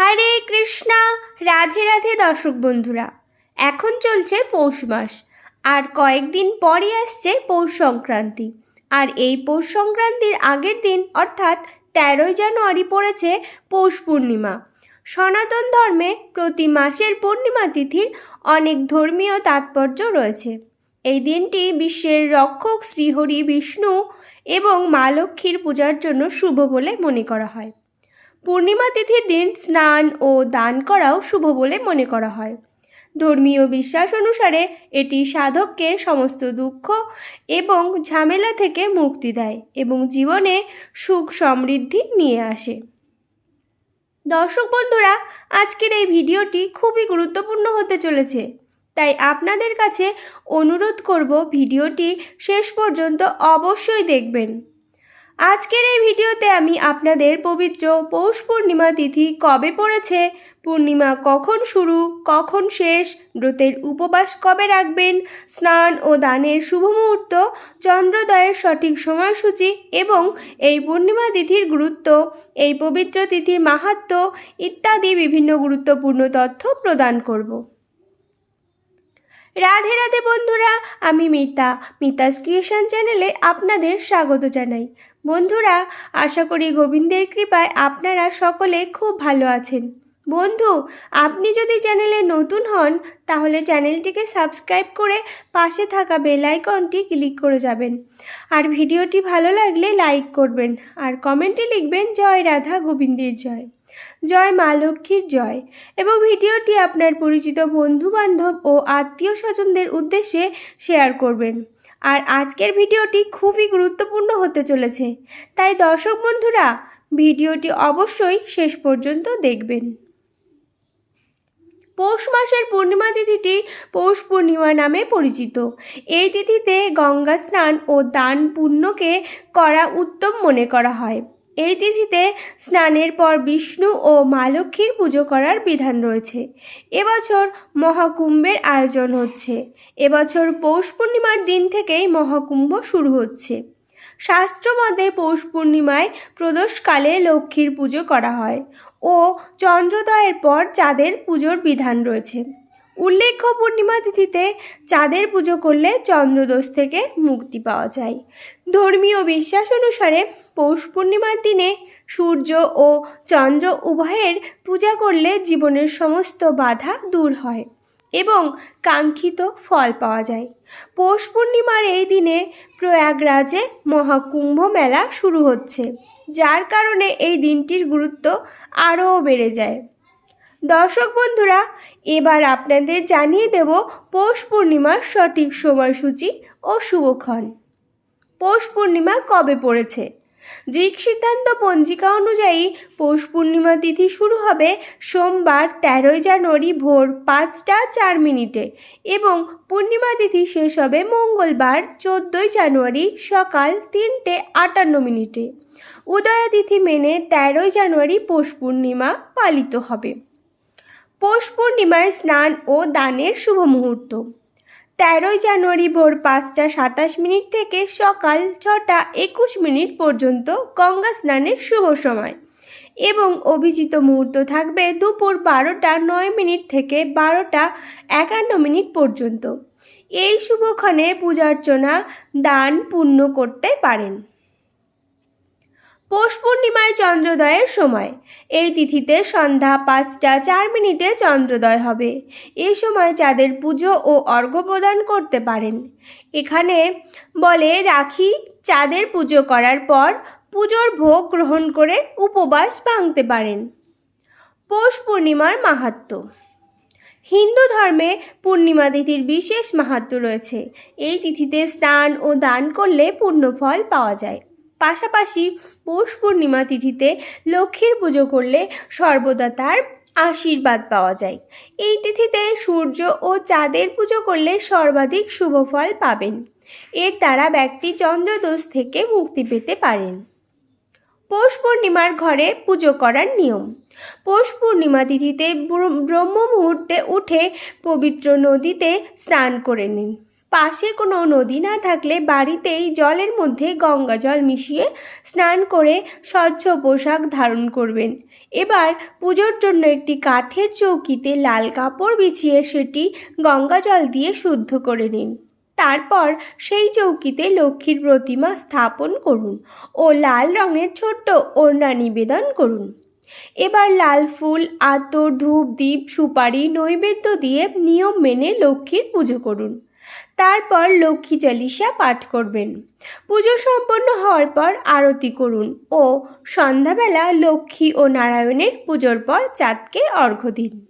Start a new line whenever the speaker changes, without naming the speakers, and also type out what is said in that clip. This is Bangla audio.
হরে কৃষ্ণা, রাধে রাধে দর্শক বন্ধুরা। এখন চলছে পৌষ মাস, আর কয়েকদিন পরই আসছে পৌষ সংক্রান্তি। আর এই পৌষ সংক্রান্তির আগের দিন, অর্থাৎ তেরোই জানুয়ারি, পড়েছে পৌষ পূর্ণিমা। সনাতন ধর্মে প্রতি মাসের পূর্ণিমা তিথির অনেক ধর্মীয় তাৎপর্য রয়েছে। এই দিনটি বিশ্বের রক্ষক শ্রীহরি বিষ্ণু এবং মা লক্ষ্মীর পূজার জন্য শুভ বলে মনে করা হয়। পূর্ণিমা তিথির দিন স্নান ও দান করাও শুভ বলে মনে করা হয়। ধর্মীয় বিশ্বাস অনুসারে এটি সাধককে সমস্ত দুঃখ এবং ঝামেলা থেকে মুক্তি দেয় এবং জীবনে সুখ সমৃদ্ধি নিয়ে আসে। দর্শক বন্ধুরা, আজকের এই ভিডিওটি খুবই গুরুত্বপূর্ণ হতে চলেছে, তাই আপনাদের কাছে অনুরোধ করব ভিডিওটি শেষ পর্যন্ত অবশ্যই দেখবেন। আজকের এই ভিডিওতে আমি আপনাদের পবিত্র পৌষ পূর্ণিমা তিথি কবে পড়েছে, পূর্ণিমা কখন শুরু, কখন শেষ, ব্রতের উপবাস কবে রাখবেন, স্নান ও দানের শুভ মুহূর্ত, চন্দ্রোদয়ের সঠিক সময়সূচি এবং এই পূর্ণিমা তিথির গুরুত্ব, এই পবিত্র তিথির মাহাত্ম্য ইত্যাদি বিভিন্ন গুরুত্বপূর্ণ তথ্য প্রদান করব। রাধে রাধে বন্ধুরা, আমি মিতা। মিতাস ক্রিয়েশন চ্যানেলে আপনাদের স্বাগত জানাই। বন্ধুরা, আশা করি গোবিন্দের কৃপায় আপনারা সকলে খুব ভালো আছেন। বন্ধু, আপনি যদি চ্যানেলে নতুন হন, তাহলে চ্যানেলটিকে সাবস্ক্রাইব করে পাশে থাকা বেল আইকনটি ক্লিক করে যাবেন। আর ভিডিওটি ভালো লাগলে লাইক করবেন, আর কমেন্টে লিখবেন, জয় রাধা গোবিন্দের জয়। জয় মা লক্ষ্মীর জয়। এবং ভিডিওটি আপনার পরিচিত বন্ধু বান্ধব ও আত্মীয় স্বজনদের উদ্দেশ্যে শেয়ার করবেন। আর আজকের ভিডিওটি খুবই গুরুত্বপূর্ণ হতে চলেছে। তাই দর্শক বন্ধুরা, ভিডিওটি অবশ্যই শেষ পর্যন্ত দেখবেন। পৌষ মাসের পূর্ণিমা তিথিটি পৌষ পূর্ণিমা নামে পরিচিত। এই তিথিতে গঙ্গা স্নান ও দান পুণ্যকে করা উত্তম মনে করা হয়। এই তিথিতে স্নানের পর বিষ্ণু ও মা লক্ষ্মীর পুজো করার বিধান রয়েছে। এবছর মহাকুম্ভের আয়োজন হচ্ছে। এবছর পৌষ পূর্ণিমার দিন থেকেই মহাকুম্ভ শুরু হচ্ছে। শাস্ত্রমতে পৌষ পূর্ণিমায় প্রদোষকালে লক্ষ্মীর পুজো করা হয় ও চন্দ্রোদয়ের পর চাঁদের পুজোর বিধান রয়েছে। উল্লেখ্য পূর্ণিমা তিথিতে চাঁদের পুজো করলে চন্দ্রদোষ থেকে মুক্তি পাওয়া যায়। ধর্মীয় বিশ্বাস অনুসারে পৌষ পূর্ণিমার দিনে সূর্য ও চন্দ্র উভয়ের পূজা করলে জীবনের সমস্ত বাধা দূর হয় এবং কাঙ্ক্ষিত ফল পাওয়া যায়। পৌষ পূর্ণিমার এই দিনে প্রয়াগরাজে মহাকুম্ভ মেলা শুরু হচ্ছে, যার কারণে এই দিনটির গুরুত্ব আরও বেড়ে যায়। দর্শক বন্ধুরা, এবার আপনাদের জানিয়ে দেব পৌষ পূর্ণিমার সঠিক সময়সূচি ও শুভক্ষণ। পৌষ পূর্ণিমা কবে পড়েছে? দৃক সিদ্ধান্ত পঞ্জিকা অনুযায়ী পৌষ পূর্ণিমা তিথি শুরু হবে সোমবার তেরোই জানুয়ারি ভোর পাঁচটা চার মিনিটে এবং পূর্ণিমা তিথি শেষ হবে মঙ্গলবার চোদ্দোই জানুয়ারি সকাল তিনটে আটান্ন মিনিটে। উদয়া তিথি মেনে তেরোই জানুয়ারি পৌষ পূর্ণিমা পালিত হবে। পৌষ পূর্ণিমায় স্নান ও দানের শুভ মুহূর্ত। তেরোই জানুয়ারি ভোর পাঁচটা সাতাশ মিনিট থেকে সকাল ছটা একুশ মিনিট পর্যন্ত গঙ্গা স্নানের শুভ সময় এবং অভিজিত মুহূর্ত থাকবে দুপুর বারোটা নয় মিনিট থেকে বারোটা একান্ন মিনিট পর্যন্ত। এই শুভক্ষণে পূজার্চনা, দান পূর্ণ করতে পারেন। পৌষ পূর্ণিমায় চন্দ্রোদয়ের সময়। এই তিথিতে সন্ধ্যা পাঁচটা চার মিনিটে চন্দ্রোদয় হবে। এই সময় চাঁদের পুজো ও অর্ঘ্য প্রদান করতে পারেন। এখানে বলে রাখি, চাঁদের পুজো করার পর পুজোর ভোগ গ্রহণ করে উপবাস ভাঙতে পারেন। পৌষ পূর্ণিমার মাহাত্ম্য হিন্দু ধর্মে পূর্ণিমা তিথির বিশেষ মাহাত্ম্য রয়েছে। এই তিথিতে স্নান ও দান করলে পুণ্যফল পাওয়া যায়। পাশাপাশি পৌষ পূর্ণিমা তিথিতে লক্ষ্মীর পুজো করলে সর্বদা তার আশীর্বাদ পাওয়া যায়। এই তিথিতে সূর্য ও চাঁদের পুজো করলে সর্বাধিক শুভ ফল পাবেন। এর দ্বারা ব্যক্তি চন্দ্রদোষ থেকে মুক্তি পেতে পারেন। পৌষ পূর্ণিমার ঘরে পুজো করার নিয়ম। পৌষ পূর্ণিমা তিথিতে ব্রহ্ম মুহূর্তে উঠে পবিত্র নদীতে স্নান করে নিন। পাশে কোনো নদী না থাকলে বাড়িতেই জলের মধ্যে গঙ্গা জল মিশিয়ে স্নান করে স্বচ্ছ পোশাক ধারণ করবেন। এবার পুজোর জন্য একটি কাঠের চৌকিতে লাল কাপড় বিছিয়ে সেটি গঙ্গা জল দিয়ে শুদ্ধ করে নিন। তারপর সেই চৌকিতে লক্ষ্মীর প্রতিমা স্থাপন করুন ও লাল রঙের ছোট্ট ওড়না নিবেদন করুন। এবার লাল ফুল, আতর, ধূপ দ্বীপ সুপারি, নৈবেদ্য দিয়ে নিয়ম মেনে লক্ষ্মীর পুজো করুন। তারপর লক্ষ্মী চালিশা পাঠ করবেন। পুজো সম্পন্ন হওয়ার পর আরতি করুন ও সন্ধ্যাবেলা লক্ষ্মী ও নারায়ণের পুজোর পর চাঁদকে অর্ঘ্য দিন।